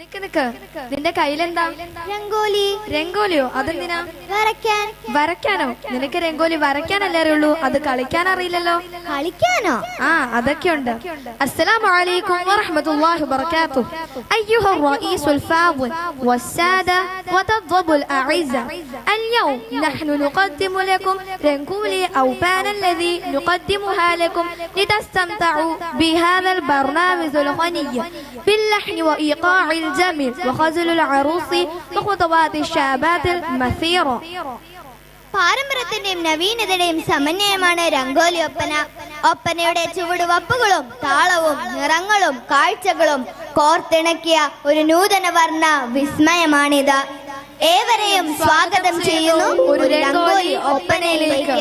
നിക്ക് നിക്ക് നിന്റെ കയ്യിലെന്താ രംഗോലി രംഗോലിയോ അതെന്തിനാ വരയ്ക്കാൻ വരയ്ക്കാനോ നിനക്ക് രംഗോലി വരയ്ക്കാനല്ലേ അറിയുള്ളൂ അത് കളിക്കാൻ അറിയില്ലല്ലോ കളിക്കാനോ ആ അതൊക്കെയുണ്ട് السلام عليكم ورحمة الله وبركاته أيها الرئيس الفاضل والسادة وتضب الأعزة اليوم نحن نقدم لكم رنكولي أوبان الذي نقدمها لكم لتستمتعوا بهذا البرنامج الغني باللحن وإيقاع الجميل وغزل العروس وخطوات الشابات المثيرة പാരമ്പര്യത്തിന്റെയും നവീനതയുടെയും സമന്വയമാണ് രംഗോലി ഒപ്പന ഒപ്പനയുടെ ചുവടുവപ്പുകളും താളവും നിറങ്ങളും കാഴ്ചകളും കോർത്തിണക്കിയ ഒരു നൂതന വർണ്ണ വിസ്മയമാണിത് ഏവരെയും സ്വാഗതം ചെയ്യുന്നു ഒരു രംഗോലി ഒപ്പനയിലേക്ക്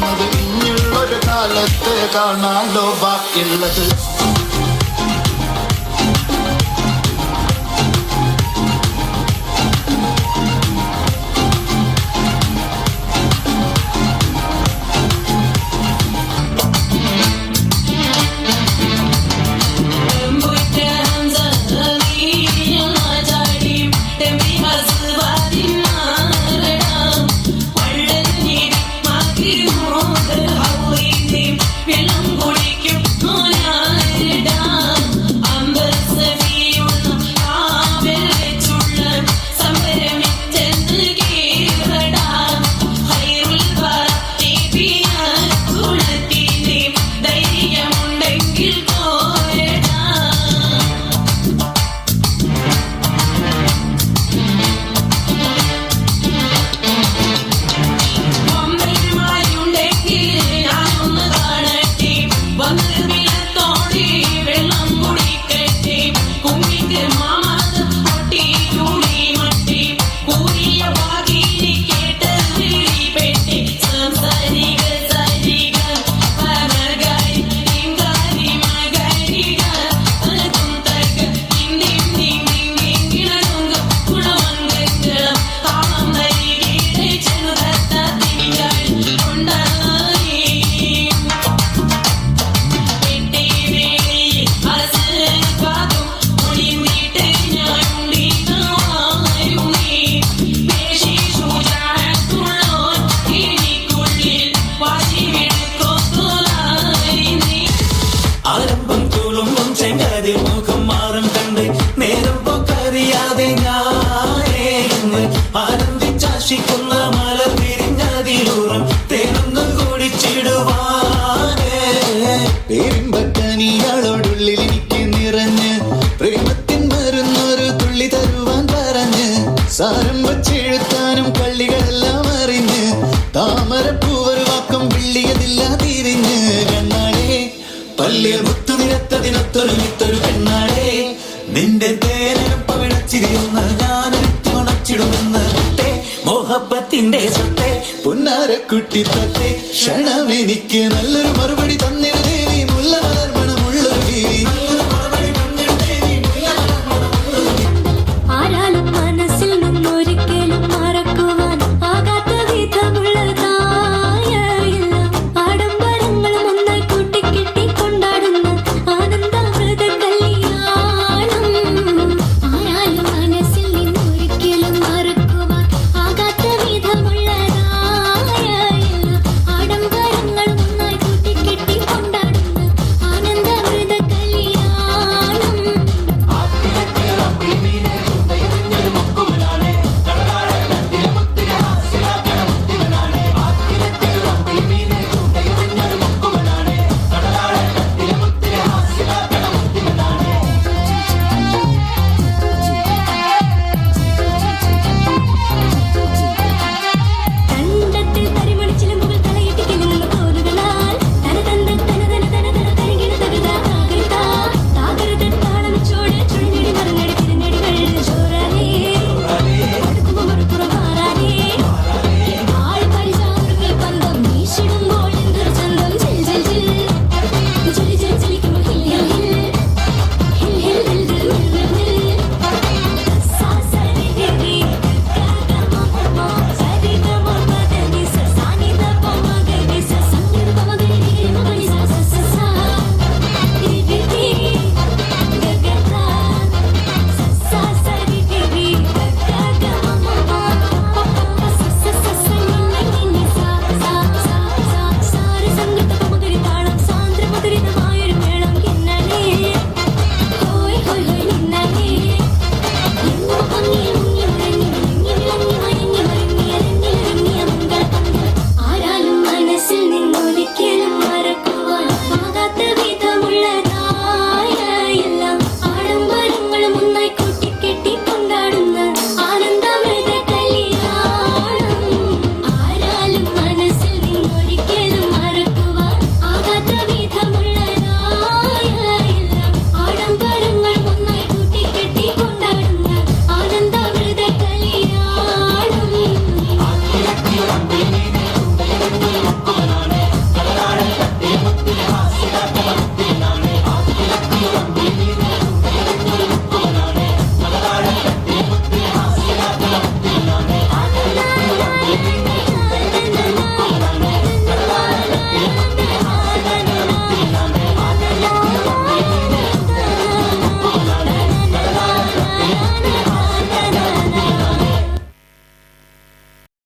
വ്യത്യാസവുമില്ലെന്നത് ഇനിയുള്ളൊരു കാലത്ത് കാണാലോ ബാക്കിയുള്ളത് കണ്ടതിൽ മുഖം മാറും കണ്ട് നേരം പോക്കറിയാതെ ഞാനേന്ന് ആനന്ദിച്ചാശിക്കുന്ന മലർ തിരിഞ്ഞതിലൂറും തേനൊന്നും കൂടിച്ചിടുവാനേ. പേരിമ്പത്തനിയാളോടുള്ളിൽ എനിക്ക് നിറഞ്ഞ് പ്രേമത്തിൻ മരുന്നൊരു തുള്ളി തരുവാൻ പറഞ്ഞ് സാരം വച്ചെഴുത്താനും കള്ളികളെല്ലാം അറിഞ്ഞ് താമരപ്പൂവർ വാക്കം വിള്ളിയതില്ല തിരിഞ്ഞ് പല്ലിൽ മുത്തു നിരത്തതിനൊത്തൊരു മിത്തൊരു കണ്ണാടേ നിന്റെ തേനും പവിഴച്ചിരിയുന്ന ഞാനെടുത്ത് ഉണച്ചിടുമെന്ന് മുത്തേ, മോഹബത്തിന്റെ സത്തെ പുന്നാരക്കുട്ടി തത്തെ. ക്ഷണമെനിക്ക് നല്ലൊരു മറുപടി തന്നിട